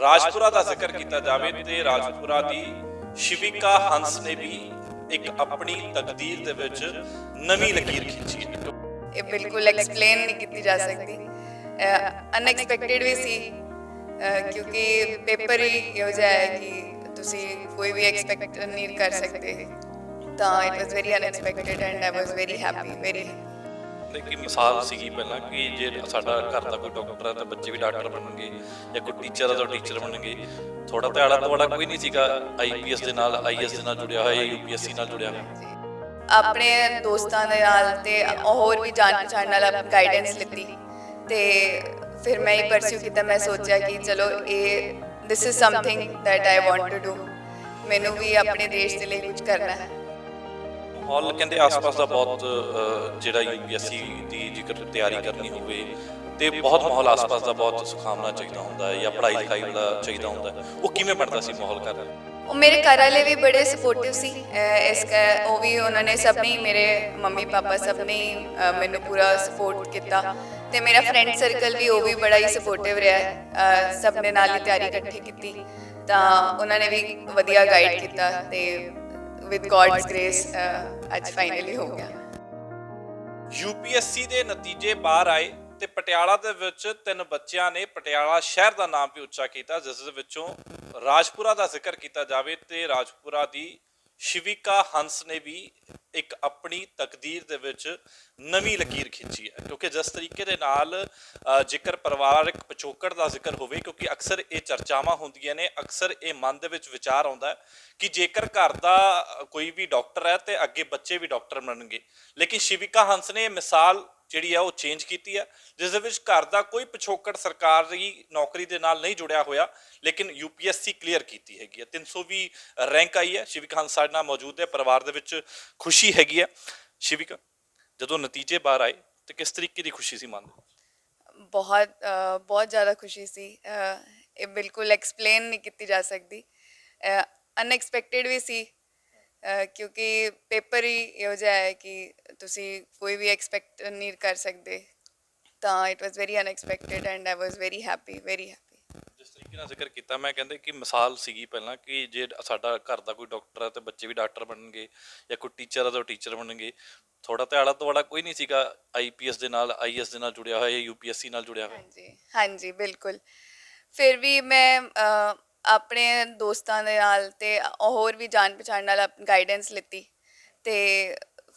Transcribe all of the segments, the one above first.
ਰਾਜਪੁਰਾ ਦਾ ਜ਼ਿਕਰ ਕੀਤਾ ਜਾਵੇ ਤੇ ਰਾਜਪੁਰਾ ਦੀ ਸ਼ਿਵਿਕਾ ਹੰਸ ਨੇ ਵੀ ਇੱਕ ਆਪਣੀ ਤਕਦੀਰ ਦੇ ਵਿੱਚ ਨਵੀਂ ਲਕੀਰ ਖਿੱਚੀ। ਹੈ ਇਹ ਬਿਲਕੁਲ ਐਕਸਪਲੇਨ ਨਹੀਂ ਕੀਤੀ ਜਾ ਸਕਦੀ। ਅਨਐਕਸਪੈਕਟਿਡ ਵੀ ਸੀ। ਕਿਉਂਕਿ ਪੇਪਰ ਹੀ ਇਹੋ ਜਿਹਾ ਹੈ ਕਿ ਤੁਸੀਂ ਕੋਈ ਵੀ ਐਕਸਪੈਕਟ ਨਹੀਂ ਕਰ ਸਕਦੇ। ਤਾਂ it was very unexpected and I was very happy very ਤੇ ਕੀ ਮਿਸਾਲ ਸੀਗੀ ਪਹਿਲਾਂ ਕਿ ਜੇ ਸਾਡਾ ਘਰ ਦਾ ਕੋਈ ਡਾਕਟਰ ਹੈ ਤਾਂ ਬੱਚੇ ਵੀ ਡਾਕਟਰ ਬਣਨਗੇ ਜਾਂ ਕੋਈ ਟੀਚਰ ਹੈ ਤਾਂ ਟੀਚਰ ਬਣਨਗੇ। ਥੋੜਾ ਤੇ ਆਲਾ ਦੁਆਲਾ ਕੋਈ ਨਹੀਂ ਸੀਗਾ। ਆਈਪੀਐਸ ਦੇ ਨਾਲ ਆਈਐਸ ਦੇ ਨਾਲ ਜੁੜਿਆ ਹੋਇਆ ਯੂਪੀਐਸਸੀ ਨਾਲ ਜੁੜਿਆ। ਹੋਇਆ ਆਪਣੇ ਦੋਸਤਾਂ ਦੇ ਨਾਲ ਤੇ ਹੋਰ ਵੀ ਜਾਣ ਪਛਾਣ ਨਾਲ ਗਾਈਡੈਂਸ ਲਿੱਤੀ। ਤੇ ਫਿਰ ਮੈਂ ਹੀ ਪਰਸਿਊ ਕੀਤਾ। ਮੈਂ ਸੋਚਿਆ ਕਿ ਚਲੋ ਇਹ this is something that I want to do ਮੈਨੂੰ ਵੀ ਆਪਣੇ ਦੇਸ਼ ਦੇ ਲਈ ਕੁਝ ਕਰਨਾ ਹੈ। ਮਾਹੌਲ ਕਹਿੰਦੇ ਆਸ-ਪਾਸ ਦਾ ਬਹੁਤ ਜਿਹੜਾ ਯੂਪੀਐਸਸੀ ਦੀ ਜੇਕਰ ਤਿਆਰੀ ਕਰਨੀ ਹੋਵੇ ਤੇ ਬਹੁਤ ਮਾਹੌਲ ਆਸ-ਪਾਸ ਦਾ ਬਹੁਤ ਸੁਖਾਵਣਾ ਚਾਹੀਦਾ ਹੁੰਦਾ ਹੈ ਜਾਂ ਪੜ੍ਹਾਈ ਲਿਖਾਈ ਵਾਲਾ ਚਾਹੀਦਾ ਹੁੰਦਾ ਹੈ। ਉਹ ਕਿਵੇਂ ਬਣਦਾ ਸੀ ਮਾਹੌਲ ਘਰ? ਉਹ ਮੇਰੇ ਘਰ ਵਾਲੇ ਵੀ ਬੜੇ ਸਪੋਰਟਿਵ ਸੀ। ਇਸ ਉਹ ਵੀ ਉਹਨਾਂ ਨੇ ਸਭ ਨੇ, ਮੇਰੇ ਮੰਮੀ ਪਾਪਾ ਸਭ ਨੇ ਮੈਨੂੰ ਪੂਰਾ ਸਪੋਰਟ ਕੀਤਾ ਤੇ ਮੇਰਾ ਫਰੈਂਡ ਸਰਕਲ ਵੀ ਉਹ ਵੀ ਬੜਾ ਹੀ ਸਪੋਰਟਿਵ ਰਿਹਾ। ਸਭ ਨੇ ਨਾਲ ਹੀ ਤਿਆਰੀ ਇਕੱਠੀ ਕੀਤੀ ਤਾਂ ਉਹਨਾਂ ਨੇ ਵੀ ਵਧੀਆ ਗਾਈਡ ਕੀਤਾ ਤੇ ਵਿਦ ਗॉड्स ਗ੍ਰੇਸ ਅੱਜ ਫਾਈਨਲੀ ਹੋ ਗਿਆ। ਯੂਪੀਐਸਸੀ ਦੇ ਨਤੀਜੇ ਬਾਹਰ ਆਏ ਤੇ ਪਟਿਆਲਾ ਦੇ ਵਿੱਚ ਤਿੰਨ ਬੱਚਿਆਂ ਨੇ ਪਟਿਆਲਾ ਸ਼ਹਿਰ ਦਾ ਨਾਮ ਵੀ ਉੱਚਾ ਕੀਤਾ ਜਿਸ ਦੇ ਵਿੱਚੋਂ ਰਾਜਪੁਰਾ ਦਾ ਜ਼ਿਕਰ ਕੀਤਾ ਜਾਵੇ ਤੇ ਰਾਜਪੁਰਾ ਦੀ ਸ਼ਿਵਿਕਾ ਹੰਸ ਨੇ ਵੀ ਇੱਕ ਆਪਣੀ ਤਕਦੀਰ ਦੇ ਵਿੱਚ ਨਵੀਂ ਲਕੀਰ ਖਿੱਚੀ ਹੈ ਕਿਉਂਕਿ ਜਿਸ ਤਰੀਕੇ ਦੇ ਨਾਲ ਅ, ਜੇਕਰ ਪਰਿਵਾਰਕ ਪਿਛੋਕੜ ਦਾ ਜ਼ਿਕਰ ਹੋਵੇ ਕਿਉਂਕਿ ਅਕਸਰ ਇਹ ਚਰਚਾਵਾਂ ਹੁੰਦੀਆਂ ਨੇ ਅਕਸਰ ਇਹ ਮਨ ਦੇ ਵਿੱਚ ਵਿਚਾਰ ਆਉਂਦਾ ਕਿ ਜੇਕਰ ਘਰ ਦਾ ਕੋਈ ਵੀ ਡਾਕਟਰ ਹੈ ਤੇ ਅੱਗੇ ਬੱਚੇ ਵੀ ਡਾਕਟਰ ਬਣਨਗੇ। ਲੇਕਿਨ ਸ਼ਿਵਿਕਾ ਹੰਸ ਨੇ ਮਿਸਾਲ ਜਿਹੜੀ ਆ ਉਹ ਚੇਂਜ ਕੀਤੀ ਹੈ ਜਿਸ ਦੇ ਵਿੱਚ ਘਰ ਦਾ ਕੋਈ ਪਿਛੋਕੜ ਸਰਕਾਰ ਸਰਕਾਰੀ ਨੌਕਰੀ ਦੇ ਨਾਲ ਨਹੀਂ ਜੁੜਿਆ ਹੋਇਆ, ਲੇਕਿਨ ਯੂਪੀਐਸਸੀ ਕਲੀਅਰ ਕੀਤੀ ਹੈਗੀ ਹੈ 320 ਰੈਂਕ ਆਈ ਹੈ ਸ਼ਿਵਿਕਾ ਹੰਸ ਸਾਡੇ ਨਾਲ ਮੌਜੂਦ ਹੈ, ਪਰਿਵਾਰ ਦੇ ਵਿੱਚ ਖੁਸ਼ੀ ਹੈਗੀ ਹੈ ਸ਼ਿਵਿਕਾ, ਜਦੋਂ ਨਤੀਜੇ ਬਾਹਰ ਆਏ, ਤੇ ਕਿਸ ਤਰੀਕੇ ਦੀ ਖੁਸ਼ੀ ਸੀ ਮਨ ਬਹੁਤ ਬਹੁਤ ਜ਼ਿਆਦਾ ਖੁਸ਼ੀ ਸੀ। ਇਹ ਬਿਲਕੁਲ ਐਕਸਪਲੇਨ ਨਹੀਂ ਕੀਤੀ ਜਾ ਸਕਦੀ। ਅਨਐਕਸਪੈਕਟਿਡ ਵੀ ਸੀ। ਕਿਉਂਕਿ ਪੇਪਰ ਹੀ ਇਹੋ ਜਿਹਾ ਹੈ ਕਿ ਤੁਸੀਂ ਕੋਈ ਵੀ ਐਕਸਪੈਕਟ ਨਹੀਂ ਕਰ ਸਕਦੇ। ਤਾਂ it was very unexpected and I was very happy very happy ਜਿਸ ਤਰੀਕੇ ਨਾਲ ਜ਼ਿਕਰ ਕੀਤਾ ਮੈਂ ਕਹਿੰਦੇ ਕਿ ਮਿਸਾਲ ਸੀਗੀ ਪਹਿਲਾਂ ਕਿ ਜੇ ਸਾਡਾ ਘਰ ਦਾ ਕੋਈ ਡਾਕਟਰ ਹੈ ਤੇ ਬੱਚੇ ਵੀ ਡਾਕਟਰ ਬਣਨਗੇ ਜਾਂ ਕੋਈ ਟੀਚਰ ਹੈ ਤਾਂ ਟੀਚਰ ਬਣਨਗੇ। ਥੋੜਾ ਤੇ ਆਲਾ ਦੁਆਲਾ ਕੋਈ ਨਹੀਂ ਸੀਗਾ ਆਈਪੀਐਸ ਦੇ ਨਾਲ ਆਈਐਸ ਦੇ ਨਾਲ ਜੁੜਿਆ ਹੋਇਆ ਜਾਂ ਯੂਪੀਐਸਸੀ ਨਾਲ ਜੁੜਿਆ ਹੋਇਆ। ਹਾਂਜੀ ਹਾਂਜੀ ਬਿਲਕੁਲ। ਫਿਰ ਵੀ ਮੈਂ ਆਪਣੇ ਦੋਸਤਾਂ ਦੇ ਨਾਲ ਤੇ ਹੋਰ ਵੀ ਜਾਣ ਪਛਾਣ ਨਾਲ ਗਾਈਡੈਂਸ ਲਿੱਤੀ ਤੇ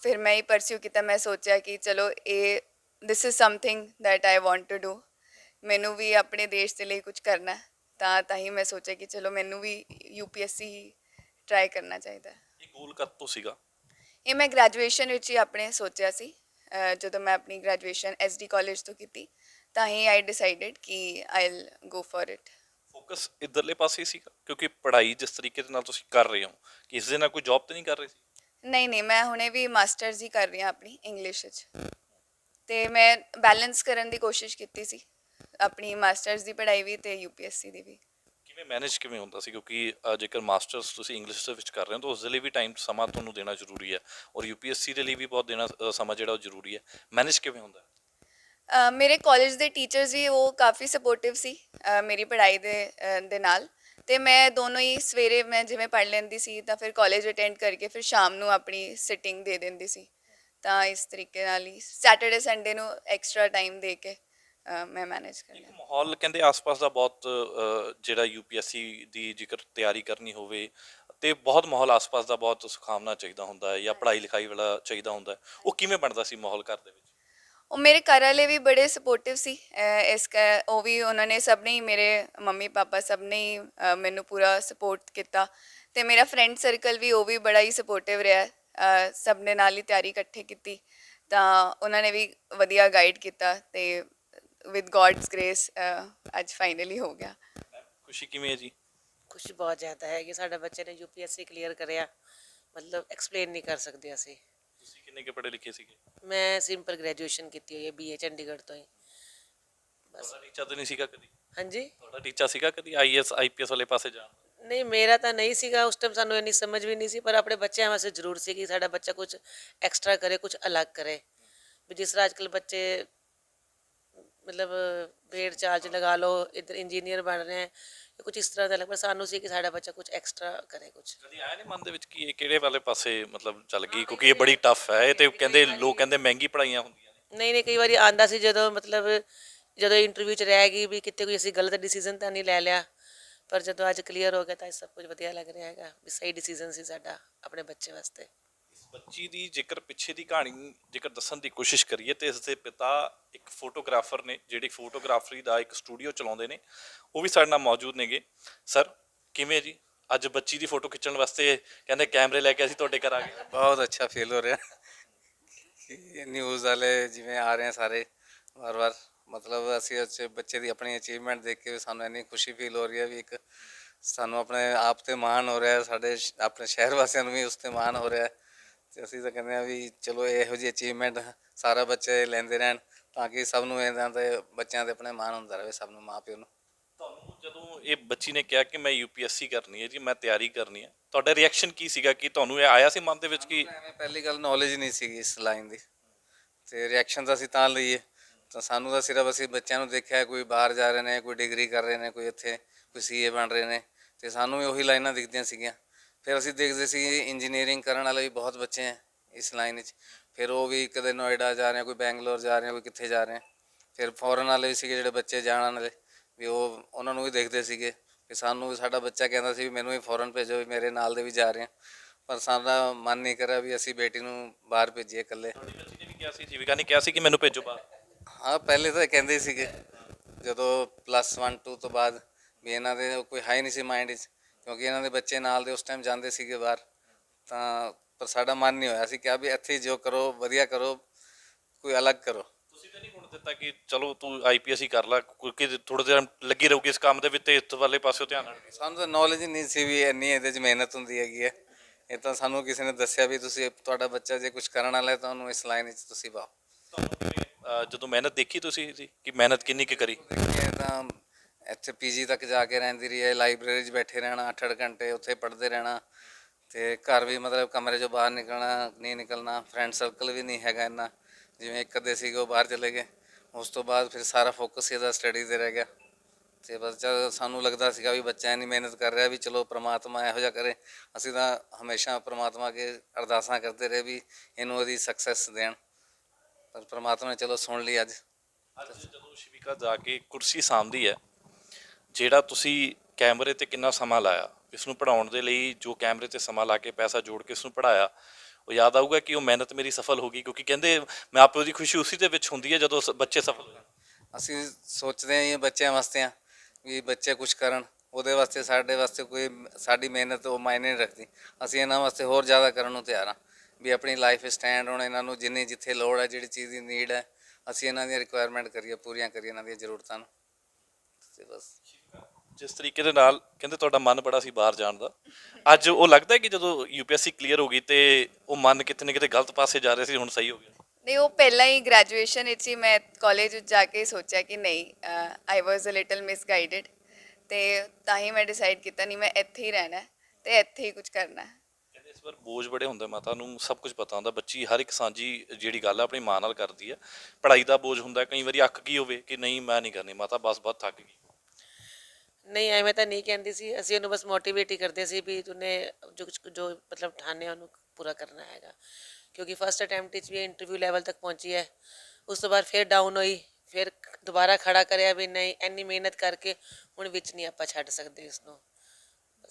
ਫਿਰ ਮੈਂ ਹੀ ਪਰਸਿਊ ਕੀਤਾ। ਮੈਂ ਸੋਚਿਆ ਕਿ ਚਲੋ ਇਹ this is something that I want to do ਮੈਨੂੰ ਵੀ ਆਪਣੇ ਦੇਸ਼ ਦੇ ਲਈ ਕੁਝ ਕਰਨਾ ਹੈ। ਤਾਂ ਤਾਂ ਹੀ ਮੈਂ ਸੋਚਿਆ ਕਿ ਚਲੋ ਮੈਨੂੰ ਵੀ ਯੂਪੀਐਸਸੀ ਟਰਾਈ ਕਰਨਾ ਚਾਹੀਦਾ ਇਹ ਗੋਲ ਕਦ ਤੋਂ ਸੀਗਾ? ਇਹ ਮੈਂ ਗ੍ਰੈਜੂਏਸ਼ਨ ਵਿੱਚ ਹੀ ਆਪਣੇ ਸੋਚਿਆ ਸੀ ਜਦੋਂ ਮੈਂ ਆਪਣੀ ਗ੍ਰੈਜੂਏਸ਼ਨ ਐਸਡੀ ਕਾਲਜ ਤੋਂ ਕੀਤੀ ਤਾਂ ਹੀ ਆਈ ਡਿਸਾਈਡਡ ਕਿ I will go for it focus ਇਧਰਲੇ ਪਾਸੇ ਸੀਗਾ? ਕਿਉਂਕਿ ਪੜ੍ਹਾਈ ਜਿਸ ਤਰੀਕੇ ਦੇ ਨਾਲ ਤੁਸੀਂ ਕਰ ਰਹੇ ਹੋ ਕਿ ਇਸ ਦੇ ਨਾਲ ਕੋਈ ਜੌਬ ਤੇ ਨਹੀਂ ਕਰ ਰਹੇ ਸੀ? ਨਹੀਂ ਨਹੀਂ ਮੈਂ ਹੁਣੇ ਵੀ ਮਾਸਟਰਸ ਹੀ ਕਰ ਰਹੀ ਹਾਂ ਆਪਣੀ ਇੰਗਲਿਸ਼ ਵਿੱਚ। ਤੇ ਮੈਂ ਬੈਲੈਂਸ ਕਰਨ ਦੀ ਕੋਸ਼ਿਸ਼ ਕੀਤੀ ਸੀ ਆਪਣੀ ਮਾਸਟਰਸ ਦੀ ਪੜ੍ਹਾਈ ਵੀ ਤੇ ਯੂਪੀਐਸਸੀ ਦੀ ਵੀ। ਕਿਵੇਂ ਮੈਨੇਜ ਕਿਵੇਂ ਹੁੰਦਾ ਸੀ? ਕਿਉਂਕਿ ਅ, ਜੇਕਰ ਮਾਸਟਰਸ ਤੁਸੀਂ ਇੰਗਲਿਸ਼ ਦੇ ਵਿੱਚ ਕਰ ਰਹੇ ਹੋ ਤਾਂ ਉਸ ਦੇ ਲਈ ਵੀ ਟਾਈਮ ਸਮਾਂ ਤੁਹਾਨੂੰ ਦੇਣਾ ਜ਼ਰੂਰੀ ਹੈ। ਔਰ ਯੂਪੀਐਸਸੀ ਦੇ ਲਈ ਵੀ ਬਹੁਤ ਦੇਣਾ ਅ, ਸਮਾਂ ਜਿਹੜਾ ਉਹ ਜ਼ਰੂਰੀ ਹੈ। ਮੈਨੇਜ ਕਿਵੇਂ ਹੁੰਦਾ? ਹੈ? ਅਹ ਮੇਰੇ ਕਾਲਜ ਦੇ ਟੀਚਰਸ ਵੀ ਉਹ ਕਾਫੀ ਸਪੋਰਟਿਵ ਸੀ ਅਹ ਮੇਰੀ ਪੜ੍ਹਾਈ ਦੇ ਅਹ ਦੇ ਨਾਲ। ਤੇ ਮੈਂ ਦੋਨੋਂ ਹੀ ਸਵੇਰੇ ਮੈਂ ਜਿਵੇਂ ਪੜ੍ਹ ਲੈਂਦੀ ਸੀ ਤਾਂ ਫਿਰ ਕਾਲਜ ਅਟੈਂਡ ਕਰਕੇ ਫਿਰ ਸ਼ਾਮ ਨੂੰ ਆਪਣੀ ਸਿਟਿੰਗ ਦੇ ਦਿੰਦੀ ਸੀ। ਤਾਂ ਇਸ ਤਰੀਕੇ ਨਾਲ ਹੀ ਸੈਟਰਡੇ ਸੰਡੇ ਨੂੰ ਐਕਸਟਰਾ ਟਾਈਮ ਦੇ ਕੇ ਅਹ ਮੈਂ ਮੈਨੇਜ ਕਰ ਲਿਆ। ਮਾਹੌਲ ਕਹਿੰਦੇ ਆਸ-ਪਾਸ ਦਾ ਬਹੁਤ ਅ, ਜਿਹੜਾ ਯੂਪੀਐਸਸੀ ਦੀ ਜੇਕਰ ਤਿਆਰੀ ਕਰਨੀ ਹੋਵੇ ਤੇ ਬਹੁਤ ਮਾਹੌਲ ਆਸ-ਪਾਸ ਦਾ ਬਹੁਤ ਸੁਖਾਵਣਾ ਚਾਹੀਦਾ ਹੁੰਦਾ ਹੈ ਜਾਂ ਪੜ੍ਹਾਈ ਲਿਖਾਈ ਵਾਲਾ ਚਾਹੀਦਾ ਹੁੰਦਾ ਹੈ। ਉਹ ਕਿਵੇਂ ਬਣਦਾ ਸੀ ਮਾਹੌਲ ਘਰ ਦੇ ਵਿੱਚ? ਉਹ ਮੇਰੇ ਘਰ ਵਾਲੇ ਵੀ ਬੜੇ ਸਪੋਰਟਿਵ ਸੀ। ਅਹ ਇਸ ਕ- ਉਹ ਵੀ ਉਹਨਾਂ ਨੇ ਸਭ ਨੇ ਹੀ ਮੇਰੇ ਮੰਮੀ ਪਾਪਾ ਸਭ ਨੇ ਹੀ ਅਹ ਮੈਨੂੰ ਪੂਰਾ ਸਪੋਰਟ ਕੀਤਾ। ਤੇ ਮੇਰਾ ਫਰੈਂਡ ਸਰਕਲ ਵੀ ਉਹ ਵੀ ਬੜਾ ਹੀ ਸਪੋਰਟਿਵ ਰਿਹਾ। ਅਹ ਸਭ ਨੇ ਨਾਲ ਹੀ ਤਿਆਰੀ ਇਕੱਠੇ ਕੀਤੀ। ਤਾਂ ਉਹਨਾਂ ਨੇ ਵੀ ਵਧੀਆ ਗਾਈਡ ਕੀਤਾ ਤੇ ਵਿਦ ਗॉड्स ਗ੍ਰੇਸ ਅੱਜ ਫਾਈਨਲੀ ਹੋ ਗਿਆ। ਖੁਸ਼ੀ ਕਿਵੇਂ ਹੈ ਜੀ? ਖੁਸ਼ੀ ਬਹੁਤ ਜ਼ਿਆਦਾ ਹੈ ਕਿ ਸਾਡੇ ਬੱਚੇ ਨੇ ਯੂਪੀਐਸਸੀ ਕਲੀਅਰ ਕਰਿਆ। ਮਤਲਬ ਐਕਸਪਲੇਨ ਨਹੀਂ ਕਰ ਸਕਦੇ ਅਸੀਂ। ਤੁਸੀਂ ਕਿੰਨੇ ਕੇ ਪੜ੍ਹੇ ਲਿਖੇ ਸੀਗੇ? ਮੈਂ ਸਿੰਪਲ ਗ੍ਰੈਜੂਏਸ਼ਨ ਕੀਤੀ ਹੋਈ ਹੈ ਬੀਏ ਚੰਡੀਗੜ੍ਹ ਤੋਂ ਹੀ। ਬਸ। ਤੁਹਾਡਾ ਟੀਚਾ ਤਾਂ ਨਹੀਂ ਸੀਗਾ ਕਦੀ? ਹਾਂਜੀ? ਤੁਹਾਡਾ ਟੀਚਾ ਸੀਗਾ ਕਦੀ ਆਈਐਸ ਆਈਪੀਐਸ ਵਾਲੇ ਪਾਸੇ ਜਾਣ ਦਾ? ਨਹੀਂ ਮੇਰਾ ਤਾਂ ਨਹੀਂ ਸੀਗਾ ਉਸ ਟਾਈਮ ਸਾਨੂੰ ਇੰਨੀ ਸਮਝ ਵੀ ਨਹੀਂ ਸੀ ਪਰ ਆਪਣੇ ਬੱਚਿਆਂ ਵਾਸਤੇ ਜ਼ਰੂਰ ਸੀ ਕਿ ਸਾਡਾ ਬੱਚਾ ਕੁਝ ਐਕਸਟਰਾ ਕਰੇ ਕੁਝ ਅਲੱਗ ਕਰੇ। ਵੀ ਜਿਸ ਤਰ੍ਹਾਂ ਅੱਜਕੱਲ ਬੱਚੇ ਮਤਲਬ ਭੇਡ ਚਾਰਜ ਲਗਾ ਲਓ ਇੱਧਰ ਇੰਜੀਨੀਅਰ ਬਣ ਰਹੇ ਹੈ ਕੁਝ ਇਸ ਤਰ੍ਹਾਂ ਦਾ ਲੱਗ ਪਰ ਸਾਨੂੰ ਸੀ ਕਿ ਸਾਡਾ ਬੱਚਾ ਕੁਝ ਐਕਸਟਰਾ ਕਰੇ ਕੁਝ ਕਦੀ ਆਇਆ ਨਹੀਂ ਮਨ ਦੇ ਵਿੱਚ ਕਿ ਇਹ ਕਿਹੜੇ ਵਾਲੇ ਪਾਸੇ ਮਤਲਬ ਚੱਲ ਗਈ? ਕਿਉਂਕਿ ਇਹ ਬੜੀ ਟਫ ਹੈ ਇਹ ਤੇ ਕਹਿੰਦੇ ਲੋਕ ਕਹਿੰਦੇ ਮਹਿੰਗੀ ਪੜਾਈਆਂ ਹੁੰਦੀਆਂ ਨੇ। ਨਹੀਂ ਨਹੀਂ ਕਈ ਵਾਰੀ ਆਂਦਾ ਸੀ ਜਦੋਂ ਮਤਲਬ ਜਦੋਂ ਇੰਟਰਵਿਊ ਚ ਰਹਿ ਗਈ ਵੀ ਕਿਤੇ ਕੋਈ ਅਸੀਂ ਗਲਤ ਡਿਸੀਜਨ ਤਾਂ ਨਹੀਂ ਲੈ ਲਿਆ ਪਰ ਜਦੋਂ ਅੱਜ ਕਲੀਅਰ ਹੋ ਗਿਆ ਤਾਂ ਇਹ ਸਭ ਕੁਝ ਵਧੀਆ ਲੱਗ ਰਿਹਾ ਹੈਗਾ ਵੀ ਸਹੀ ਡਿਸੀਜਨ ਸੀ ਸਾਡਾ ਆਪਣੇ ਬੱਚੇ ਵਾਸਤੇ। ਬੱਚੀ ਦੀ ਜੇਕਰ ਪਿੱਛੇ ਦੀ ਕਹਾਣੀ ਜੇਕਰ ਦੱਸਣ ਦੀ ਕੋਸ਼ਿਸ਼ ਕਰੀਏ ਤੇ ਇਸ ਦੇ ਪਿਤਾ ਇੱਕ ਫੋਟੋਗ੍ਰਾਫਰ ਨੇ, ਜਿਹੜੀ ਫੋਟੋਗ੍ਰਾਫਰੀ ਦਾ ਇੱਕ ਸਟੂਡੀਓ ਚਲਾਉਂਦੇ ਨੇ, ਉਹ ਵੀ ਸਾਡੇ ਨਾਲ ਮੌਜੂਦ ਨੇਗੇ। ਸਰ, ਕਿਵੇਂ ਜੀ? ਅੱਜ ਬੱਚੀ ਦੀ ਫੋਟੋ ਖਿੱਚਣ ਵਾਸਤੇ ਕਹਿੰਦੇ ਕੈਮਰੇ ਲੈ ਕੇ ਅਸੀਂ ਤੁਹਾਡੇ ਘਰ ਆ ਗਏ। ਬਹੁਤ ਅੱਛਾ ਫੀਲ ਹੋ ਰਿਹਾ। ਨਿਊਜ਼ ਵਾਲੇ ਜਿਵੇਂ ਆ ਰਹੇ ਆ ਸਾਰੇ ਵਾਰ-ਵਾਰ ਮਤਲਬ ਅਸੀਂ ਅੱਛੇ ਬੱਚੇ ਦੀ ਆਪਣੀ ਅਚੀਵਮੈਂਟ ਦੇਖ ਕੇ ਸਾਨੂੰ ਇੰਨੀ ਖੁਸ਼ੀ ਫੀਲ ਹੋ ਰਹੀ ਹੈ ਵੀ ਇੱਕ ਸਾਨੂੰ ਆਪਣੇ ਆਪ ਤੇ ਮਾਣ ਹੋ ਰਿਹਾ ਸਾਡੇ ਆਪਣੇ ਸ਼ਹਿਰ ਵਾਸੀਆਂ ਨੂੰ ਵੀ ਉਸ ਤੇ ਮਾਣ ਹੋ ਰਿਹਾ ਹੈ। ਤੇ ਅਸੀਂ ਤਾਂ ਕਹਿੰਦੇ ਆ ਵੀ ਚਲੋ ਇਹੋ ਜਿਹੀ ਅਚੀਵਮੈਂਟ ਸਾਰਾ ਬੱਚੇ ਲੈਂਦੇ ਰਹਿਣ ਤਾਂ ਕਿ ਸਭ ਨੂੰ ਇਹਨਾਂ ਤੇ ਬੱਚਿਆਂ ਤੇ ਆਪਣੇ ਮਾਣ ਹੁੰਦਾ ਰਹੇ ਸਭ ਨੂੰ ਮਾਪਿਓ ਨੂੰ। ਤੁਹਾਨੂੰ ਜਦੋਂ ਇਹ ਬੱਚੀ ਨੇ ਕਿਹਾ ਕਿ ਮੈਂ ਯੂਪੀਐਸਸੀ ਕਰਨੀ ਹੈ ਜੀ ਮੈਂ ਤਿਆਰੀ ਕਰਨੀ ਹੈ ਤੁਹਾਡਾ ਰਿਐਕਸ਼ਨ ਕੀ ਸੀਗਾ? ਕਿ ਤੁਹਾਨੂੰ ਇਹ ਆਇਆ ਸੀ ਮਨ ਦੇ ਵਿੱਚ ਕਿ ਐਵੇਂ ਪਹਿਲੀ ਗੱਲ ਨੌਲੇਜ ਨਹੀਂ ਸੀਗੀ ਇਸ ਲਾਈਨ ਦੀ। ਤੇ ਰਿਐਕਸ਼ਨ ਤਾਂ ਅਸੀਂ ਤਾਂ ਲਈਏ। ਤਾਂ ਸਾਨੂੰ ਤਾਂ ਸਿਰਫ ਅਸੀਂ ਬੱਚਿਆਂ ਨੂੰ ਦੇਖਿਆ ਕੋਈ ਬਾਹਰ ਜਾ ਰਹੇ ਨੇ ਕੋਈ ਡਿਗਰੀ ਕਰ ਰਹੇ ਨੇ ਕੋਈ ਇੱਥੇ ਕੋਈ ਸੀਏ ਬਣ ਰਹੇ ਨੇ। ਤੇ ਸਾਨੂੰ ਵੀ ਉਹੀ ਲਾਈਨਾਂ ਦਿਖਦੀਆਂ ਸੀਗੀਆਂ। ਫਿਰ ਅਸੀਂ ਦੇਖਦੇ ਸੀ ਇੰਜੀਨੀਅਰਿੰਗ ਕਰਨ ਵਾਲੇ ਵੀ ਬਹੁਤ ਬੱਚੇ ਹੈ ਇਸ ਲਾਈਨ ਵਿੱਚ। ਫਿਰ ਉਹ ਵੀ ਕਦੇ ਨੋਇਡਾ ਜਾ ਰਹੇ ਆ, ਕੋਈ ਬੈਂਗਲੌਰ ਜਾ ਰਹੇ ਆ, ਕੋਈ ਕਿੱਥੇ ਜਾ ਰਹੇ ਆ। ਫਿਰ ਫੋਰਨ ਵਾਲੇ ਵੀ ਸੀਗੇ ਜਿਹੜੇ ਬੱਚੇ ਜਾਣ ਵਾਲੇ ਵੀ ਉਹ ਉਹਨਾਂ ਨੂੰ ਵੀ ਦੇਖਦੇ ਸੀਗੇ ਕਿ ਸਾਨੂੰ ਵੀ ਸਾਡਾ ਬੱਚਾ ਕਹਿੰਦਾ ਸੀ ਵੀ ਮੈਨੂੰ ਵੀ ਫੋਰਨ ਭੇਜੋ ਵੀ ਮੇਰੇ ਨਾਲ ਦੇ ਵੀ ਜਾ ਰਹੇ ਆ। ਪਰ ਸਾਡਾ ਮਨ ਨਹੀਂ ਕਰਿਆ ਵੀ ਅਸੀਂ ਬੇਟੀ ਨੂੰ ਬਾਹਰ ਭੇਜੀਏ ਇਕੱਲੇ। ਤੁਹਾਡੀ ਬੱਚੀ ਨੇ ਵੀ ਕਿਹਾ ਸੀ ਜੀਵਿਕਾ ਨੇ ਕਿਹਾ ਸੀ ਕਿ ਮੈਨੂੰ ਭੇਜੋ ਬਾਹਰ। ਹਾਂ ਪਹਿਲੇ ਤਾਂ ਕਹਿੰਦੇ ਸੀਗੇ। ਜਦੋਂ ਪਲੱਸ 1 2 ਤੋਂ ਬਾਅਦ ਵੀ ਇਹਨਾਂ ਦੇ ਕੋਈ ਹਾਈ ਨਹੀਂ ਸੀ ਮਾਈਂਡ ਵਿੱਚ। ਕਿਉਂਕਿ ਇਹਨਾਂ ਦੇ ਬੱਚੇ ਨਾਲ ਦੇ ਉਸ ਟਾਈਮ ਜਾਂਦੇ ਸੀਗੇ ਬਾਹਰ ਤਾਂ ਪਰ ਸਾਡਾ ਮਨ ਨਹੀਂ ਹੋਇਆ ਸੀ ਕਿਹਾ ਵੀ ਇੱਥੇ ਜੋ ਕਰੋ ਵਧੀਆ ਕਰੋ ਕੋਈ ਅਲੱਗ ਕਰੋ। ਤੁਸੀਂ ਤਾਂ ਨਹੀਂ ਹੁਣ ਦਿੱਤਾ ਕਿ ਚਲੋ ਤੂੰ ਆਈਪੀਐਸ ਹੀ ਕਰ ਲੈ ਕਿਉਂਕਿ ਥੋੜਾ ਜਿਹਾ ਲੱਗੀ ਰਹੂਗੀ ਇਸ ਕੰਮ ਦੇ ਵਿੱਚ ਤੇ ਇਸ ਵਾਲੇ ਪਾਸੇ ਧਿਆਨ ਨਾਲ ਸਾਨੂੰ ਤਾਂ ਨੌਲੇਜ ਨਹੀਂ ਸੀ ਵੀ ਇੰਨੀ ਇਹਦੇ 'ਚ ਮਿਹਨਤ ਹੁੰਦੀ ਹੈਗੀ ਹੈ। ਇਹ ਤਾਂ ਸਾਨੂੰ ਕਿਸੇ ਨੇ ਦੱਸਿਆ ਵੀ ਤੁਸੀਂ ਤੁਹਾਡਾ ਬੱਚਾ ਜੇ ਕੁਝ ਕਰਨ ਵਾਲਾ ਹੈ ਤਾਂ ਉਹਨੂੰ ਇਸ ਲਾਈਨ ਵਿੱਚ ਤੁਸੀਂ ਪਾਓ। ਜਦੋਂ ਮਿਹਨਤ ਦੇਖੀ ਤੁਸੀਂ ਕਿ ਮਿਹਨਤ ਕਿੰਨੀ ਕੁ ਕਰੀ? ਦੇਖੀਏ ਤਾਂ ਇੱਥੇ ਪੀਜੀ ਤੱਕ ਜਾ ਕੇ ਰਹਿੰਦੀ ਰਹੀ ਹੈ, ਲਾਇਬ੍ਰੇਰੀ 'ਚ ਬੈਠੇ ਰਹਿਣਾ 8-8 ਘੰਟੇ ਉੱਥੇ ਪੜ੍ਹਦੇ ਰਹਿਣਾ ਤੇ ਘਰ ਵੀ ਮਤਲਬ ਕਮਰੇ 'ਚੋਂ ਬਾਹਰ ਨਿਕਲਣਾ, ਨਹੀਂ ਨਿਕਲਣਾ ਫਰੈਂਡ ਸਰਕਲ ਵੀ ਨਹੀਂ ਹੈਗਾ ਇੰਨਾ, ਜਿਵੇਂ ਇੱਕ ਅੱਧੇ ਸੀਗੇ ਉਹ ਬਾਹਰ ਚਲੇ ਗਏ, ਉਸ ਤੋਂ ਬਾਅਦ ਫਿਰ ਸਾਰਾ ਫੋਕਸ ਇਹਦਾ ਸਟੱਡੀ ਤੇ ਰਹਿ ਗਿਆ ਤੇ ਬਸ ਜਦ ਸਾਨੂੰ ਲੱਗਦਾ ਸੀਗਾ ਵੀ ਬੱਚਾ ਇੰਨੀ ਮਿਹਨਤ ਕਰ ਰਿਹਾ ਵੀ ਚਲੋ ਪ੍ਰਮਾਤਮਾ ਇਹੋ ਜਿਹਾ ਕਰੇ, ਅਸੀਂ ਤਾਂ ਹਮੇਸ਼ਾ ਪ੍ਰਮਾਤਮਾ ਅੱਗੇ ਅਰਦਾਸਾਂ ਕਰਦੇ ਰਹੇ ਵੀ ਇਹਨੂੰ ਇਹਦੀ ਸਕਸੈਸ ਦੇਣ, ਪਰ ਪ੍ਰਮਾਤਮਾ ਨੇ ਚਲੋ ਸੁਣ ਲਈ ਅੱਜ। ਅੱਜ ਜਦੋਂ ਸ਼ਿਵਿਕਾ ਜਾ ਕੇ ਕੁਰਸੀ ਸਾਂਭਦੀ ਹੈ ਜਿਹੜਾ ਤੁਸੀਂ ਕੈਮਰੇ ਤੇ ਕਿੰਨਾ ਸਮਾਂ ਲਾਇਆ, ਇਸ ਨੂੰ ਪੜਾਉਣ ਦੇ ਲਈ ਜੋ ਕੈਮਰੇ ਤੇ ਸਮਾਂ ਲਾ ਕੇ ਪੈਸਾ ਜੋੜ ਕੇ ਇਸ ਨੂੰ ਪੜਾਇਆ ਉਹ ਯਾਦ ਆਊਗਾ ਕਿ ਉਹ ਮਿਹਨਤ ਮੇਰੀ ਸਫਲ ਹੋ ਗਈ, ਕਿਉਂਕਿ ਕਹਿੰਦੇ ਮੈਂ ਆਪੇ ਦੀ ਖੁਸ਼ੀ ਉਸੇ ਦੇ ਵਿੱਚ ਹੁੰਦੀ ਹੈ ਜਦੋਂ ਸ- ਬੱਚੇ ਸਫਲ ਹੋ ਜਾਣ। ਅਸੀਂ ਸੋਚਦੇ ਹਾਂ ਇਹ ਬੱਚਿਆਂ ਵਾਸਤੇ ਆ ਵੀ ਬੱਚੇ ਕੁਝ ਕਰਨ, ਉਹਦੇ ਵਾਸਤੇ, ਸਾਡੇ ਵਾਸਤੇ ਕੋਈ ਸਾਡੀ ਮਿਹਨਤ ਉਹ ਮਾਇਨੇ ਨਹੀਂ ਰੱਖਦੀ। ਅਸੀਂ ਇਹਨਾਂ ਵਾਸਤੇ ਹੋਰ ਜ਼ਿਆਦਾ ਕਰਨ ਨੂੰ ਤਿਆਰ ਹਾਂ, ਵੀ ਆਪਣੀ ਲਾਈਫ ਸਟੈਂਡ ਹੁਣ, ਇਹਨਾਂ ਨੂੰ ਜਿੰਨੀ ਜਿੱਥੇ ਲੋੜ ਹੈ, ਜਿਹੜੀ ਚੀਜ਼ ਦੀ ਨੀਡ ਹੈ, ਅਸੀਂ ਇਹਨਾਂ ਦੀਆਂ ਰਿਕੁਆਇਰਮੈਂਟ ਕਰੀਏ, ਪੂਰੀਆਂ ਕਰੀਏ, ਇਹਨਾਂ ਦੀਆਂ ਜ਼ਰੂਰਤਾਂ ਨੂੰ। ਤੇ ਬਸ। ਜਿਸ ਤਰੀਕੇ ਦੇ ਨਾਲ ਕਹਿੰਦੇ ਤੁਹਾਡਾ ਮਨ ਬੜਾ ਸੀ ਬਾਹਰ ਜਾਣ ਦਾ। ਅੱਜ ਉਹ ਲੱਗਦਾ ਹੈ ਕਿ ਜਦੋਂ ਯੂਪੀਐਸਸੀ ਕਲੀਅਰ ਹੋ ਗਈ ਤੇ ਉਹ ਮਨ ਕਿਤੇ ਨਾ ਕਿਤੇ ਗਲਤ ਪਾਸੇ ਜਾ ਰਿਹਾ ਸੀ ਹੁਣ ਸਹੀ ਹੋ ਗਿਆ? ਨਹੀਂ ਉਹ ਪਹਿਲਾਂ ਹੀ ਗ੍ਰੈਜੂਏਸ਼ਨ ਵਿੱਚ ਹੀ ਮੈਂ ਕਾਲਜ ਵਿੱਚ ਜਾ ਕੇ ਸੋਚਿਆ ਕਿ ਨਹੀਂ ਆਈ ਵਾਸ ਅ ਲਿਟਲ ਮਿਸਗਾਈਡਡ ਤੇ ਤਾਂ ਹੀ ਮੈਂ ਡਿਸਾਈਡ ਕੀਤਾ ਨਹੀਂ ਮੈਂ ਇੱਥੇ ਹੀ ਰਹਿਣਾ ਹੈ ਤੇ ਇੱਥੇ ਹੀ ਕੁਝ ਕਰਨਾ ਹੈ। ਕਹਿੰਦੇ ਇਸ ਵਾਰ ਬੋਝ ਬੜੇ ਹੁੰਦੇ ਮਾਤਾ ਨੂੰ ਸਭ ਕੁਝ ਪਤਾ ਹੁੰਦਾ ਬੱਚੀ ਹਰ ਇੱਕ ਸਾਂਝੀ ਜਿਹੜੀ ਗੱਲ ਆ ਆਪਣੀ ਮਾਂ ਨਾਲ ਕਰਦੀ ਆ। ਪੜ੍ਹਾਈ ਦਾ ਬੋਝ ਹੁੰਦਾ ਕਈ ਵਾਰੀ ਅੱਕ ਗਈ ਹੋਵੇ ਕਿ ਨਹੀਂ ਮੈਂ ਨਹੀਂ ਕਰਨੀ ਮਾਤਾ ਬਸ ਬਹੁਤ ਥੱਕ ਗਈ। ਨਹੀਂ, ਐਵੇਂ ਤਾਂ ਨਹੀਂ ਕਹਿੰਦੀ ਸੀ। ਅਸੀਂ ਉਹਨੂੰ ਬਸ ਮੋਟੀਵੇਟ ਹੀ ਕਰਦੇ ਸੀ ਵੀ ਤੂਨੇ ਜੋ ਕੁਛ- ਜੋ ਮਤਲਬ ਠਾਣਿਆ ਉਹਨੂੰ ਪੂਰਾ ਕਰਨਾ ਹੈਗਾ। ਕਿਉਂਕਿ ਫਸਟ ਅਟੈਂਪਟ ਵਿੱਚ ਵੀ ਇੰਟਰਵਿਊ ਲੈਵਲ ਤੱਕ ਪਹੁੰਚੀ ਹੈ। ਉਸ ਤੋਂ ਬਾਅਦ ਫਿਰ ਡਾਊਨ ਹੋਈ। ਫਿਰ ਦੁਬਾਰਾ ਖੜਾ ਕਰਿਆ ਵੀ ਨਹੀਂ, ਇੰਨੀ ਮਿਹਨਤ ਕਰਕੇ ਹੁਣ ਵਿੱਚ ਨਹੀਂ ਆਪਾਂ ਛੱਡ ਸਕਦੇ ਇਸ ਨੂੰ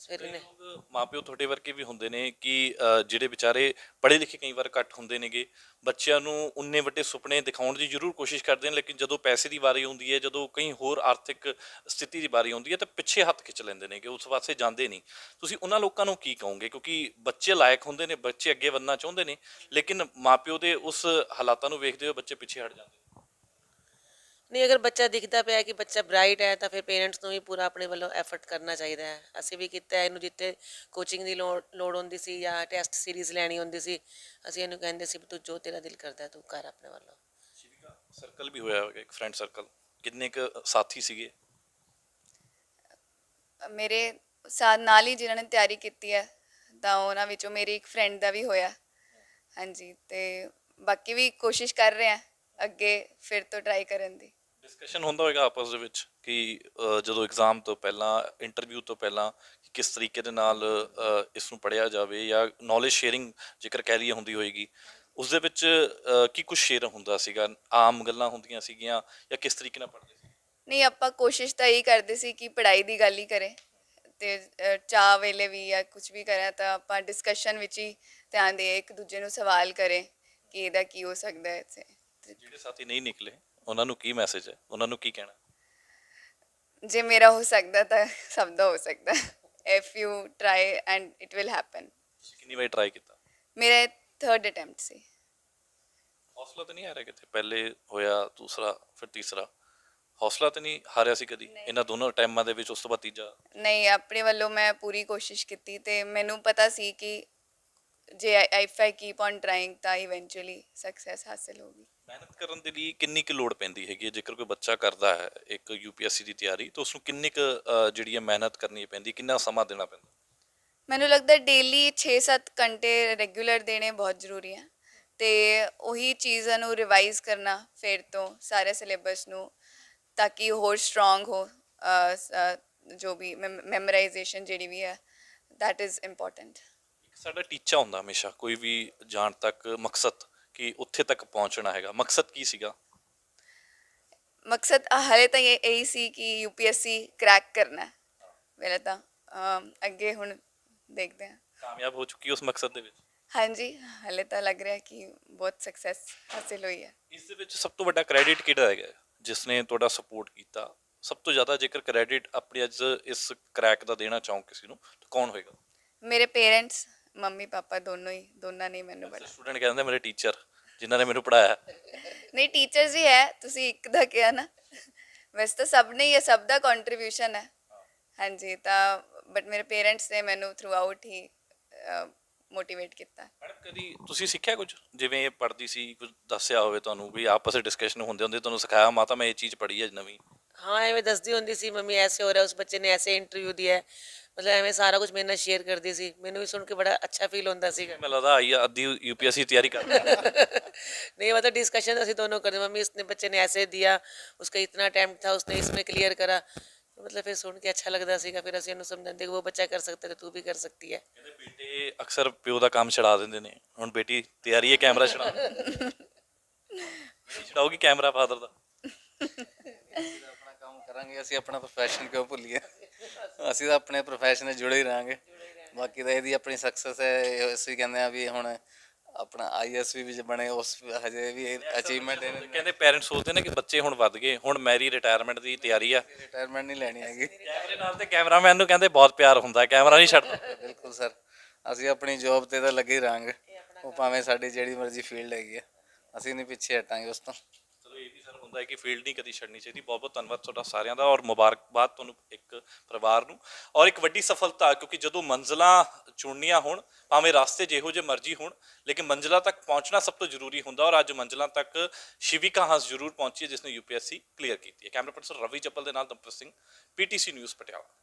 ਉਹਨੇ ਲੋਕ ਮਾਪਿਓ ਤੁਹਾਡੇ ਵਰਗੇ ਵੀ ਹੁੰਦੇ ਨੇ ਕਿ ਜਿਹੜੇ ਵਿਚਾਰੇ ਪੜ੍ਹੇ ਲਿਖੇ ਕਈ ਵਾਰ ਘੱਟ ਹੁੰਦੇ ਨੇਗੇ। ਬੱਚਿਆਂ ਨੂੰ ਉਨੇ ਵੱਡੇ ਸੁਪਨੇ ਦਿਖਾਉਣ ਦੀ ਜ਼ਰੂਰ ਕੋਸ਼ਿਸ਼ ਕਰਦੇ ਨੇ ਲੇਕਿਨ ਜਦੋਂ ਪੈਸੇ ਦੀ ਵਾਰੀ ਹੁੰਦੀ ਹੈ ਜਦੋਂ ਕਈ ਹੋਰ ਆਰਥਿਕ ਸਥਿਤੀ ਦੀ ਵਾਰੀ ਹੁੰਦੀ ਹੈ ਤਾਂ ਪਿੱਛੇ ਹੱਥ ਖਿੱਚ ਲੈਂਦੇ ਨੇ ਕਿ ਉਸ ਪਾਸੇ ਜਾਂਦੇ ਨਹੀਂ। ਤੁਸੀਂ ਉਹਨਾਂ ਲੋਕਾਂ ਨੂੰ ਕੀ ਕਹੋਗੇ? ਕਿਉਂਕਿ ਬੱਚੇ ਲਾਇਕ ਹੁੰਦੇ ਨੇ ਬੱਚੇ ਅੱਗੇ ਵਧਣਾ ਚਾਹੁੰਦੇ ਨੇ ਲੇਕਿਨ ਮਾਪਿਓ ਦੇ ਉਸ ਹਾਲਾਤਾਂ ਨੂੰ ਵੇਖਦੇ ਹੋਏ ਬੱਚੇ ਪਿੱਛੇ ਹਟ ਜਾਂਦੇ ਨੇ। ਨਹੀਂ ਅਗਰ ਬੱਚਾ ਦਿਖਦਾ ਪਿਆ ਕਿ ਬੱਚਾ ਬ੍ਰਾਈਟ ਹੈ ਤਾਂ ਫਿਰ ਪੇਰੈਂਟਸ ਨੂੰ ਵੀ ਪੂਰਾ ਆਪਣੇ ਵੱਲੋਂ ਐਫਰਟ ਕਰਨਾ ਚਾਹੀਦਾ ਹੈ। ਅਸੀਂ ਵੀ ਕੀਤਾ ਇਹਨੂੰ ਜਿੱਥੇ ਕੋਚਿੰਗ ਦੀ ਲੋੜ ਲੋੜ ਹੁੰਦੀ ਸੀ ਜਾਂ ਟੈਸਟ ਸੀਰੀਜ਼ ਲੈਣੀ ਹੁੰਦੀ ਸੀ ਅਸੀਂ ਇਹਨੂੰ ਕਹਿੰਦੇ ਸੀ ਵੀ ਤੂੰ ਜੋ ਤੇਰਾ ਦਿਲ ਕਰਦਾ ਤੂੰ ਕਰ ਆਪਣੇ ਵੱਲੋਂ। ਸ਼ਿਵਿਕਾ ਸਰਕਲ ਵੀ ਹੋਇਆ ਇੱਕ ਫਰੈਂਡ ਸਰਕਲ ਕਿੰਨੇ ਕੁ ਸਾਥੀ ਸੀਗੇ? ਮੇਰੇ ਸਾਥ ਨਾਲ ਹੀ ਜਿਨ੍ਹਾਂ ਨੇ ਤਿਆਰੀ ਕੀਤੀ ਹੈ ਤਾਂ ਉਹਨਾਂ ਵਿੱਚੋਂ ਮੇਰੀ ਇੱਕ ਫਰੈਂਡ ਦਾ ਵੀ ਹੋਇਆ। ਹਾਂਜੀ ਤੇ ਬਾਕੀ ਵੀ ਕੋਸ਼ਿਸ਼ ਕਰ ਰਹੇ ਆ ਅੱਗੇ ਫਿਰ ਤੋਂ ਟਰਾਈ ਕਰਨ ਦੀ। ਡਿਸਕਸ਼ਨ ਹੁੰਦਾ ਹੋਵੇਗਾ ਆਪਸ ਦੇ ਵਿੱਚ ਕਿ ਅ, ਜਦੋਂ ਐਗਜ਼ਾਮ ਤੋਂ ਪਹਿਲਾਂ ਇੰਟਰਵਿਊ ਤੋਂ ਪਹਿਲਾਂ ਕਿ ਕਿਸ ਤਰੀਕੇ ਦੇ ਨਾਲ ਅ, ਇਸ ਨੂੰ ਪੜਿਆ ਜਾਵੇ ਜਾਂ ਨੌਲੇਜ ਸ਼ੇਅਰਿੰਗ ਜੇਕਰ ਕਹਿ ਲਈਏ ਹੁੰਦੀ ਹੋਏਗੀ ਉਸ ਦੇ ਵਿੱਚ ਅ, ਕੀ ਕੁਝ ਸ਼ੇਅਰ ਹੁੰਦਾ ਸੀਗਾ? ਆਮ ਗੱਲਾਂ ਹੁੰਦੀਆਂ ਸੀਗੀਆਂ ਜਾਂ ਕਿਸ ਤਰੀਕੇ ਨਾਲ ਪੜ੍ਹਦੇ ਸੀ? ਨਹੀਂ ਆਪਾਂ ਕੋਸ਼ਿਸ਼ ਤਾਂ ਇਹੀ ਕਰਦੇ ਸੀ ਕਿ ਪੜ੍ਹਾਈ ਦੀ ਗੱਲ ਹੀ ਕਰੇ ਤੇ ਅ, ਚਾਹ ਵੇਲੇ ਵੀ ਜਾਂ ਕੁਝ ਵੀ ਕਰਾਂ ਤਾਂ ਆਪਾਂ ਡਿਸਕਸ਼ਨ ਵਿੱਚ ਹੀ ਧਿਆਨ ਦੇ ਇੱਕ ਦੂਜੇ ਨੂੰ ਸਵਾਲ ਕਰੇ ਕਿ ਇਹਦਾ ਕੀ ਹੋ ਸਕਦਾ ਹੈ ਇੱਥੇ। ਤੇ ਜਿਹੜੇ ਸਾਥੀ ਨਹੀਂ ਨਿਕਲੇ ਉਹਨਾਂ ਨੂੰ ਕੀ ਮੈਸੇਜ ਹੈ? ਉਹਨਾਂ ਨੂੰ ਕੀ ਕਹਿਣਾ? ਜੇ ਮੇਰਾ ਹੋ ਸਕਦਾ ਤਾਂ ਸਭ ਦਾ ਹੋ ਸਕਦਾ। If you try and it will happen ਤੁਸੀਂ ਕਿੰਨੀ ਵਾਰ ਟਰਾਈ ਕੀਤਾ? ਮੇਰਾ ਥਰਡ ਅਟੈਂਪਟ ਸੀ। ਹੌਸਲਾ ਤਾਂ ਨਹੀਂ ਆ ਰਿਹਾ ਕਿਤੇ? ਪਹਿਲੇ ਹੋਇਆ ਦੂਸਰਾ ਫਿਰ ਤੀਸਰਾ। ਹੌਸਲਾ ਤਾਂ ਨਹੀਂ ਹਾਰਿਆ ਸੀ ਕਦੀ? ਇਹਨਾਂ ਦੋਨੋਂ ਟਾਈਮਾਂ ਦੇ ਵਿੱਚ ਉਸ ਤੋਂ ਬਾਅਦ ਤੀਜਾ? ਨਹੀਂ ਆਪਣੇ ਵੱਲੋਂ ਮੈਂ ਪੂਰੀ ਕੋਸ਼ਿਸ਼ ਕੀਤੀ ਤੇ ਮੈਨੂੰ ਪਤਾ ਸੀ ਕਿ ਜੇ if I keep on trying ਤਾਂ ਇਵੈਂਚੁਅਲੀ ਸਕਸੈਸ ਹਾਸਲ ਹੋਗੀ ਮਿਹਨਤ ਕਰਨ ਦੇ ਲਈ ਕਿੰਨੀ ਕੁ ਲੋੜ ਪੈਂਦੀ ਹੈਗੀ ਹੈ? ਜੇਕਰ ਕੋਈ ਬੱਚਾ ਕਰਦਾ ਹੈ ਇੱਕ ਯੂਪੀਐਸਸੀ ਦੀ ਤਿਆਰੀ ਤਾਂ ਉਸ ਨੂੰ ਕਿੰਨੀ ਕੁ ਅ, ਜਿਹੜੀ ਹੈ ਮਿਹਨਤ ਕਰਨੀ ਪੈਂਦੀ ਕਿੰਨਾ ਸਮਾਂ ਦੇਣਾ ਪੈਂਦਾ? ਮੈਨੂੰ ਲੱਗਦਾ ਡੇਲੀ 6-7 ਘੰਟੇ ਰੈਗੂਲਰ ਦੇਣੇ ਬਹੁਤ ਜ਼ਰੂਰੀ ਹੈ। ਤੇ ਉਹੀ ਚੀਜ਼ਾਂ ਨੂੰ ਰਿਵਾਈਜ਼ ਕਰਨਾ ਫਿਰ ਤੋਂ ਸਾਰੇ ਸਿਲੇਬਸ ਨੂੰ ਤਾਂ ਕਿ ਹੋਰ ਸਟਰੋਂਗ ਹੋ ਅ, ਸ- ਅ, ਜੋ ਵੀ ਮੈਮੋਰਾਈਜੇਸ਼ਨ ਜਿਹੜੀ ਵੀ ਹੈ that important. ਇੱਕ ਸਾਡਾ ਟੀਚਾ ਹੁੰਦਾ ਹਮੇਸ਼ਾ ਕੋਈ ਵੀ ਜਾਣ ਤੱਕ ਮਕਸਦ ਕਿ ਉੱਥੇ ਤੱਕ ਪਹੁੰਚਣਾ ਹੈਗਾ। ਮਕਸਦ ਕੀ ਸੀਗਾ? ਮਕਸਦ ਹਾਲੇ ਤਾਂ ਇਹ ਇਹੀ ਸੀ ਕਿ ਯੂਪੀਐਸਸੀ ਕ੍ਰੈਕ ਕਰਨਾ ਹੈ। ਪਹਿਲਾਂ ਤਾਂ ਅਮ, ਅੱਗੇ ਹੁਣ ਦੇਖਦੇ ਹਾਂ। ਕਾਮਯਾਬ ਹੋ ਚੁੱਕੀ ਉਸ ਮਕਸਦ ਦੇ ਵਿੱਚ? ਹਾਂਜੀ ਹਾਲੇ ਤਾਂ ਲੱਗ ਰਿਹਾ ਕਿ ਬਹੁਤ ਸਕਸੈਸ ਹਾਸਿਲ ਹੋਈ ਹੈ। ਇਸ ਦੇ ਵਿੱਚ ਸਭ ਤੋਂ ਵੱਡਾ ਕ੍ਰੈਡਿਟ ਕਿਹੜਾ ਹੈਗਾ ਜਿਸ ਨੇ ਤੁਹਾਡਾ ਸਪੋਰਟ ਕੀਤਾ। ਸਭ ਤੋਂ ਜ਼ਿਆਦਾ ਜੇਕਰ ਕ੍ਰੈਡਿਟ ਆਪਣੀ ਅੱਜ ਇਸ ਕ੍ਰੈਕ ਦਾ ਦੇਣਾ ਚਾਹੋ ਕਿਸੇ ਨੂੰ ਤਾਂ ਕੌਣ ਹੋਏਗਾ? ਮੇਰੇ ਪੇਰੈਂਟਸ ਮੰਮੀ ਪਾਪਾ ਦੋਨੋਂ ਹੀ ਦੋਨਾਂ ਨੇ ਮੈਨੂੰ ਬੜਾ ਸਟੂਡੈਂਟ ਕਹਿੰਦੇ ਮੇਰੇ ਟੀਚਰ ਜਿਨ੍ਹਾਂ ਨੇ ਮੈਨੂੰ ਪੜਾਇਆ ਨਹੀਂ ਟੀਚਰਸ ਹੀ ਹੈ ਤੁਸੀਂ ਇੱਕ ਦਾ ਕਿਹਾ ਨਾ। ਵੈਸੇ ਤਾਂ ਸਭ ਨੇ ਹੀ ਹੈ ਸਭ ਦਾ ਕੰਟਰੀਬਿਊਸ਼ਨ ਹੈ। ਹਾਂਜੀ ਤਾਂ ਬਟ ਮੇਰੇ ਪੇਰੈਂਟਸ ਨੇ ਮੈਨੂੰ ਥਰੂ ਆਊਟ ਹੀ ਮੋਟੀਵੇਟ ਕੀਤਾ। ਮੈਡਮ ਕਦੀ ਤੁਸੀਂ ਸਿੱਖਿਆ ਕੁਝ ਜਿਵੇਂ ਇਹ ਪੜ੍ਹਦੀ ਸੀ ਕੁਝ ਦੱਸਿਆ ਹੋਵੇ ਤੁਹਾਨੂੰ ਵੀ ਆਪਸ ਵਿੱਚ ਡਿਸਕਸ਼ਨ ਹੁੰਦੇ ਹੁੰਦੇ ਤੁਹਾਨੂੰ ਸਿਖਾਇਆ ਮਾਤਾ ਮੈਂ ਇਹ ਚੀਜ਼ ਪੜ੍ਹੀ ਹੈ ਨਵੀਂ। ਹਾਂ ਐਵੇਂ ਦੱਸਦੀ ਹੁੰਦੀ ਸੀ ਮੰਮੀ ਐਸੇ ਹੋ ਰਿਹਾ ਉਸ ਬੱਚੇ ਨੇ ਐਸੇ ਇੰਟਰਵਿਊ ਦਿਆ ਹੈ। ਮਤਲਬ ਐਵੇਂ ਸਾਰਾ ਕੁਝ ਮੇਰੇ ਨਾਲ ਸ਼ੇਅਰ ਕਰਦੀ ਸੀ ਮੈਨੂੰ ਵੀ ਸੁਣ ਕੇ ਬੜਾ ਅੱਛਾ ਫੀਲ ਹੁੰਦਾ ਸੀਗਾ ਮੈਨੂੰ ਲੱਗਦਾ ਆਈ ਆ ਅੱਧੀ यूपीएससी तैयारी कर रहा है नहीं मतलब डिस्कशन ਅਸੀਂ दोनों करते मम्मी इसने बच्चे ने ऐसे दिया उसका इतना अटैम्प्ट था उसने इसमें क्लियर करा तो मतलब फिर सुन के अच्छा लगता ਸੀਗਾ ਫਿਰ ਅਸੀਂ ਉਹਨੂੰ ਸਮਝਾਉਂਦੇ ਕਿ ਉਹ ਬੱਚਾ ਕਰ ਸਕਦਾ ਤੇ ਤੂੰ ਵੀ ਕਰ ਸਕਦੀ ਹੈ ਕਹਿੰਦੇ ਬੇਟੇ ਅਕਸਰ ਪਿਓ ਦਾ ਕੰਮ ਛਡਾ ਦਿੰਦੇ ਨੇ ਹੁਣ ਬੇਟੀ ਤਿਆਰੀ ਹੈ ਕੈਮਰਾ ਛਡਾ ਛਡਾਉਗੀ ਕੈਮਰਾ ਫਾਦਰ ਦਾ ਅਸੀਂ ਤਾਂ ਆਪਣਾ ਕੰਮ ਕਰਾਂਗੇ ਅਸੀਂ ਆਪਣਾ ਪ੍ਰੋਫੈਸ਼ਨ ਕਿਉਂ ਭੁੱਲੀਏ ਅਸੀਂ ਤਾਂ ਆਪਣੇ ਪ੍ਰੋਫੈਸ਼ਨ ਨਾਲ ਜੁੜੇ ਹੀ ਰਹਾਂਗੇ। ਬਾਕੀ ਤਾਂ ਇਹਦੀ ਆਪਣੀ ਸਕਸੈਸ ਹੈ ਇਹ ਅਸੀਂ ਕਹਿੰਦੇ ਆ ਵੀ ਹੁਣ ਆਪਣਾ ਆਈਐਸ ਵੀ ਵਿੱਚ ਬਣੇ ਉਸ ਹਜੇ ਵੀ ਅਚੀਵਮੈਂਟ ਇਹਨਾਂ ਕਹਿੰਦੇ ਪੇਰੈਂਟਸ ਸੋਚਦੇ ਨੇ ਕਿ ਬੱਚੇ ਹੁਣ ਵੱਧ ਗਏ ਹੁਣ ਮੈਰੀ ਰਿਟਾਇਰਮੈਂਟ ਦੀ ਤਿਆਰੀ ਆ। ਰਿਟਾਇਰਮੈਂਟ ਨਹੀਂ ਲੈਣੀ ਹੈਗੀ। ਕੈਮਰੇ ਨਾਲ ਤੇ ਕੈਮਰਾਮੈਨ ਨੂੰ ਕਹਿੰਦੇ ਬਹੁਤ ਪਿਆਰ ਹੁੰਦਾ ਹੈ ਕੈਮਰਾ ਨਹੀਂ ਛੱਡਦਾ। ਬਿਲਕੁਲ ਸਰ ਅਸੀਂ ਆਪਣੀ ਜੌਬ ਤੇ ਤਾਂ ਲੱਗੇ ਹੀ ਰਹਾਂਗੇ। ਉਹ ਭਾਵੇਂ ਸਾਡੀ ਜਿਹੜੀ ਮਰਜ਼ੀ ਫੀਲਡ ਹੈਗੀ ਆ ਅਸੀਂ ਨਹੀਂ ਪਿੱਛੇ ਹਟਾਂਗੇ ਉਸ ਤੋਂ। ਹੁੰਦਾ ਹੈ ਕਿ ਫੀਲਡ ਨਹੀਂ ਕਦੀ ਛੱਡਣੀ ਚਾਹੀਦੀ। ਬਹੁਤ ਬਹੁਤ ਧੰਨਵਾਦ ਤੁਹਾਡਾ ਸਾਰਿਆਂ ਦਾ ਔਰ ਮੁਬਾਰਕਬਾਦ ਤੁਹਾਨੂੰ ਇੱਕ ਪਰਿਵਾਰ ਨੂੰ। ਔਰ ਇੱਕ ਵੱਡੀ ਸਫਲਤਾ, ਕਿਉਂਕਿ ਜਦੋਂ ਮੰਜ਼ਲਾਂ ਚੁਣਨੀਆਂ ਹੋਣ, ਭਾਵੇਂ ਰਾਸਤੇ ਜਿਹੋ ਜਿਹੇ ਮਰਜ਼ੀ ਹੋਣ, ਲੇਕਿਨ ਮੰਜ਼ਲਾਂ ਤੱਕ ਪਹੁੰਚਣਾ ਸਭ ਤੋਂ ਜ਼ਰੂਰੀ ਹੁੰਦਾ ਔਰ ਅੱਜ ਮੰਜ਼ਲਾਂ ਤੱਕ ਸ਼ਿਵਿਕਾ ਹੰਸ ਜ਼ਰੂਰ ਪਹੁੰਚੀ ਹੈ ਜਿਸ ਨੇ ਯੂਪੀਐਸਸੀ ਕਲੀਅਰ ਕੀਤੀ ਹੈ। ਕੈਮਰਾ ਪਰਸਨ ਰਵੀ ਚੱਪਲ ਦੇ ਨਾਲ ਦਮਪ੍ਰਤ ਸਿੰਘ ਪੀਟੀਸੀ ਨਿਊਜ਼ ਪਟਿਆਲਾ।